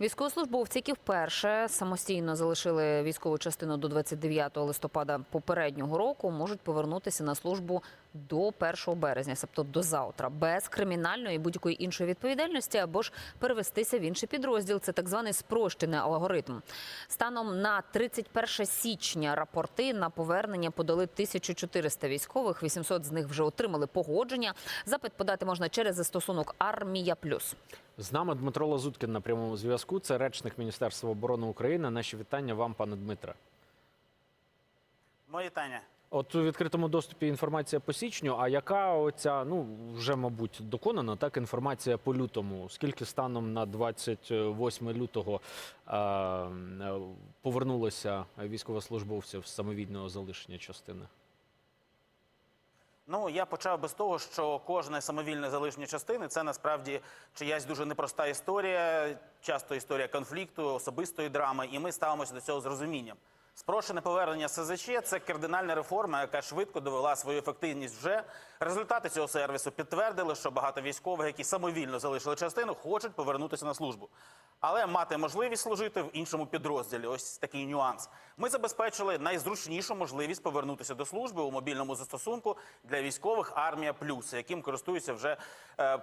Військовослужбовці, які вперше самостійно залишили військову частину до 29 листопада попереднього року, можуть повернутися на службу до 1 березня, тобто до завтра, без кримінальної і будь-якої іншої відповідальності, або ж перевестися в інший підрозділ. Це так званий спрощений алгоритм. Станом на 31 січня рапорти на повернення подали 1400 військових. 800 з них вже отримали погодження. Запит подати можна через застосунок Армія Плюс. З нами Дмитро Лазуткін на прямому зв'язку. Це речник Міністерства оборони України. Наші вітання вам, пане Дмитре. Моє вітання. От у відкритому доступі інформація по січню. А яка оця, ну вже мабуть доконана, так інформація по лютому? Скільки станом на 28 лютого е, повернулося військовослужбовців з самовільного залишення частини? Ну я почав би з того, що кожне самовільне залишення частини це насправді чиясь дуже непроста історія, часто історія конфлікту, особистої драми, і ми ставимося до цього з розумінням. Спрошене повернення СЗЧ – це кардинальна реформа, яка швидко довела свою ефективність вже. Результати цього сервісу підтвердили, що багато військових, які самовільно залишили частину, хочуть повернутися на службу. Але мати можливість служити в іншому підрозділі. Ось такий нюанс. Ми забезпечили найзручнішу можливість повернутися до служби у мобільному застосунку для військових Армія Плюс, яким користуються вже. Е,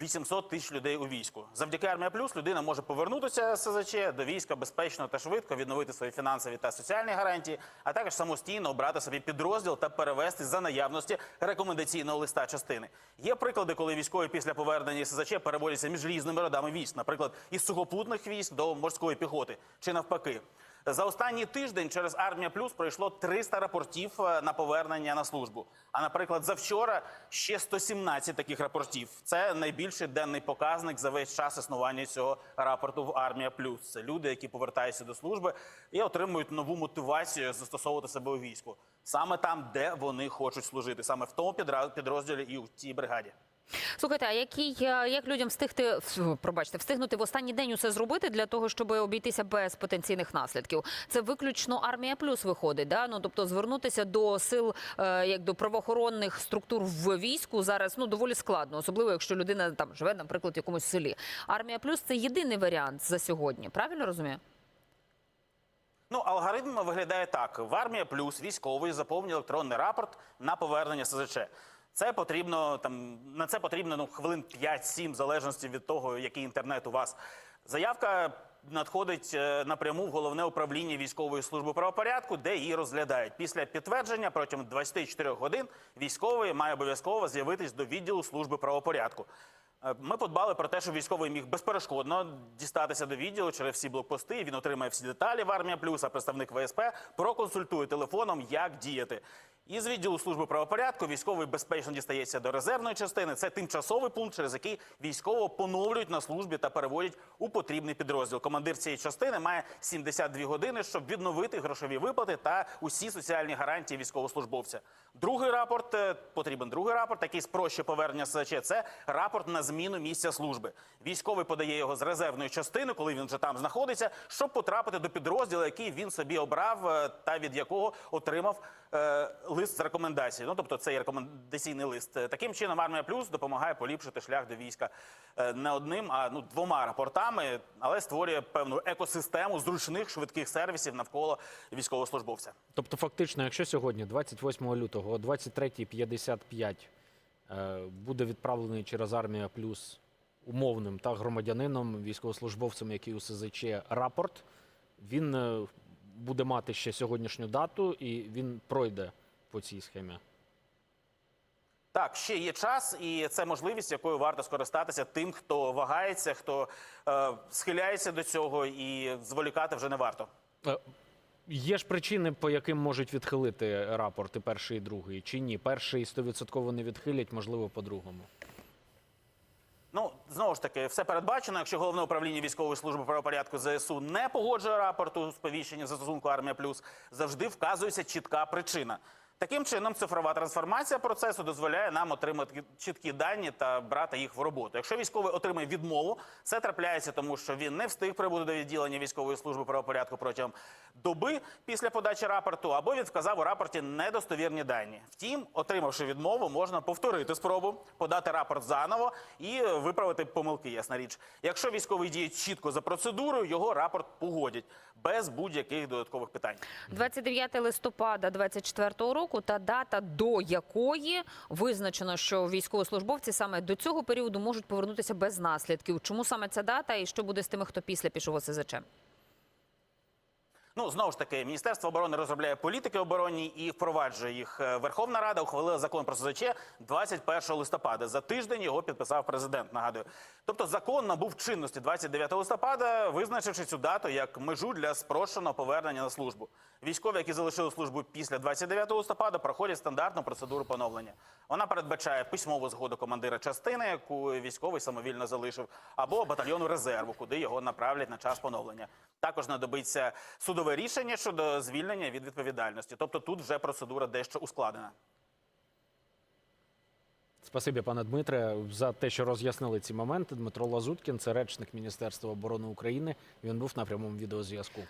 800 тисяч людей у війську. Завдяки Армія Плюс людина може повернутися з СЗЧ до війська безпечно та швидко, відновити свої фінансові та соціальні гарантії, а також самостійно обрати собі підрозділ та перевести за наявності рекомендаційного листа частини. Є приклади, коли військові після повернення СЗЧ переводяться між різними родами військ, наприклад, із сухопутних військ до морської піхоти, чи навпаки. За останній тиждень через Армія Плюс пройшло 300 рапортів е, на повернення на службу. А наприклад, завчора ще 117 таких рапортів. Це найбільший денний показник за весь час існування цього рапорту в Армія Плюс. Це люди, які повертаються до служби і отримують нову мотивацію застосовувати себе у війську саме там, де вони хочуть служити, саме в тому підрозділі і в цій бригаді. Слухайте, а який е, як людям встигти пробачте, встигнути в останній день усе зробити для того, щоб обійтися без потенційних наслідків? Це виключно армія плюс виходить. Да? Ну тобто звернутися до сил е, як до правоохоронних структур в війську зараз ну доволі складно, особливо якщо людина там живе, наприклад, в якомусь селі. Армія плюс це єдиний варіант за сьогодні. Правильно розумію? Ну, алгоритм виглядає так: в армія плюс військовий заповнює електронний рапорт на повернення СЗЧ. Це потрібно там на це потрібно ну, хвилин 5-7, в залежності від того, який інтернет у вас. Заявка надходить е, напряму в головне управління військової служби правопорядку, де її розглядають. Після підтвердження протягом 24 годин військовий має обов'язково з'явитись до відділу служби правопорядку. Е, Ми подбали про те, щоб військовий міг безперешкодно дістатися до відділу через всі блокпости. Він отримає всі деталі в армія плюс, а представник ВСП проконсультує телефоном, як діяти. Із відділу служби правопорядку військовий безпечно дістається до резервної частини. Це тимчасовий пункт, через який військового поновлюють на службі та переводять у потрібний підрозділ. Командир цієї частини має 72 години, щоб відновити грошові виплати та усі соціальні гарантії військовослужбовця. Другий рапорт е, потрібен другий рапорт, який спрощує повернення СЗЧ. Це рапорт на зміну місця служби. Військовий подає його з резервної частини, коли він вже там знаходиться, щоб потрапити до підрозділу, який він собі обрав е, та від якого отримав е, лист з рекомендації. Ну тобто цей рекомендаційний лист. Таким чином, армія плюс допомагає поліпшити шлях до війська е, не одним, а ну двома рапортами, але створює певну екосистему зручних швидких сервісів навколо військовослужбовця. Тобто, фактично, якщо сьогодні, 28 лютого, о 23.55 е, буде відправлений через армія плюс умовним та громадянином, військовослужбовцем, який у СЗЧ рапорт, він е, буде мати ще сьогоднішню дату і він пройде по цій схемі. Так, ще є час, і це можливість, якою варто скористатися тим, хто вагається, хто е, схиляється до цього, і зволікати вже не варто. Е, Є ж причини, по яким можуть відхилити рапорти перший і другий, чи ні? Перший 100% не відхилять, можливо, по-другому. Ну знову ж таки, все передбачено. Якщо головне управління військової служби правопорядку ЗСУ не погоджує рапорту сповіщення за стосунку армія плюс, завжди вказується чітка причина. Таким чином, цифрова трансформація процесу дозволяє нам отримати чіткі дані та брати їх в роботу. Якщо військовий отримає відмову, це трапляється, тому що він не встиг прибути до відділення військової служби правопорядку протягом доби після подачі рапорту, або він вказав у рапорті недостовірні дані. Втім, отримавши відмову, можна повторити спробу, подати рапорт заново і виправити помилки. Ясна річ. Якщо військовий діє чітко за процедурою, його рапорт погодять без будь-яких додаткових питань. 29 листопада 24 року та дата, до якої визначено, що військовослужбовці саме до цього періоду можуть повернутися без наслідків. Чому саме ця дата і що буде з тими, хто після пішов СЗЧ? Ну знову ж таки, Міністерство оборони розробляє політики оборонні і впроваджує їх. Е, Верховна Рада ухвалила закон про СЗЧ 21 листопада. За тиждень його підписав президент. Нагадую, тобто закон набув чинності 29 листопада, визначивши цю дату як межу для спрощеного повернення на службу. Військові, які залишили службу після 29 листопада, проходять стандартну процедуру поновлення. Вона передбачає письмову згоду командира частини, яку військовий самовільно залишив, або батальйону резерву, куди його направлять на час поновлення. Також знадобиться судове рішення щодо звільнення від відповідальності. Тобто тут вже процедура дещо ускладнена. Спасибі, пане Дмитре, за те, що роз'яснили ці моменти. Дмитро Лазуткін, це речник Міністерства оборони України. Він був на прямому відеозв'язку.